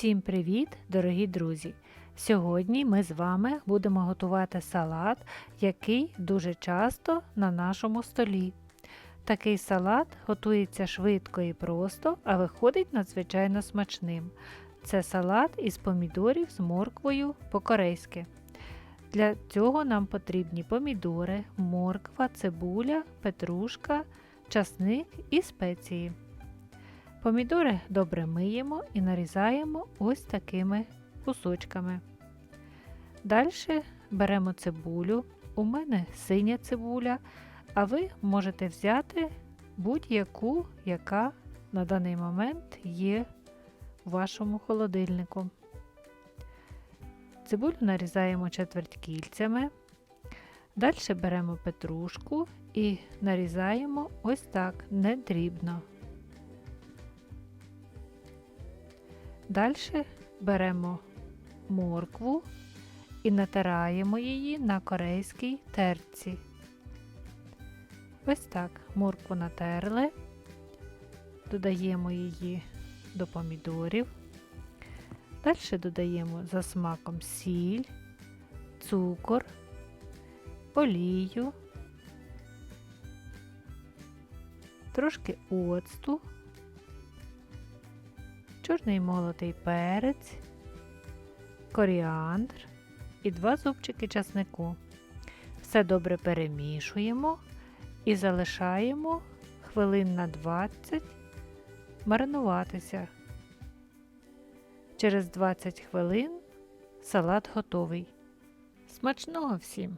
Всім привіт, дорогі друзі! Сьогодні ми з вами будемо готувати салат, який дуже часто на нашому столі. Такий салат готується швидко і просто, а виходить надзвичайно смачним. Це салат із помідорів з морквою по-корейськи. Для цього нам потрібні помідори, морква, цибуля, петрушка, часник і спеції. Помідори добре миємо і нарізаємо ось такими кусочками. Далі беремо цибулю. У мене синя цибуля, а ви можете взяти будь-яку, яка на даний момент є в вашому холодильнику. Цибулю нарізаємо четверть кільцями. Далі беремо петрушку і нарізаємо ось так, не дрібно. Далі беремо моркву і натираємо її на корейській терці. Ось так моркву натерли, додаємо її до помідорів. Далі додаємо за смаком сіль, цукор, олію, трошки оцту чорний молотий перець, коріандр і два зубчики часнику. Все добре перемішуємо і залишаємо хвилин на 20 маринуватися. Через 20 хвилин салат готовий. Смачного всім!